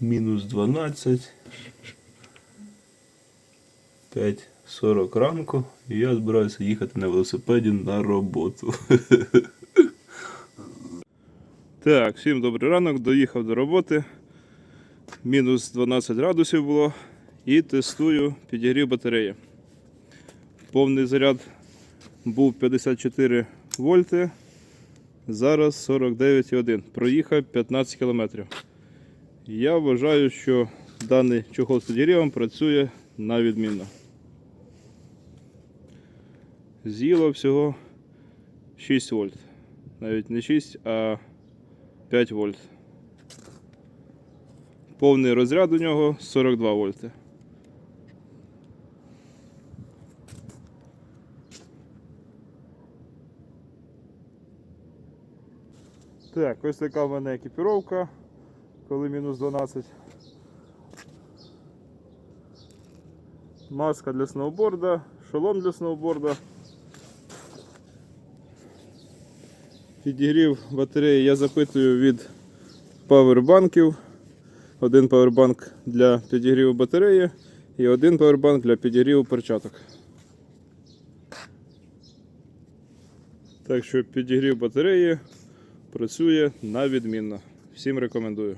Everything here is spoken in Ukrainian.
Мінус 12. 5.40 ранку. І я збираюся їхати на велосипеді на роботу. Так, всім добрий ранок, доїхав до роботи. Мінус 12 градусів було. І тестую підігрів батареї. Повний заряд був 54 вольти. Зараз 49,1. Проїхав 15 кілометрів. Я вважаю, що даний чохол з підігрівом працює на відмінно. З'їло всього 6 вольт. Навіть не 6, а 5 вольт. Повний розряд у нього 42 вольти. Так, ось така в мене екіпіровка, коли мінус 12. Маска для сноуборда, шолом для сноуборда. Підігрів батареї я запитую від павербанків. Один павербанк для підігріву батареї і один павербанк для підігріву перчаток. Так що підігрів батареї працює на відмінно. Всім рекомендую.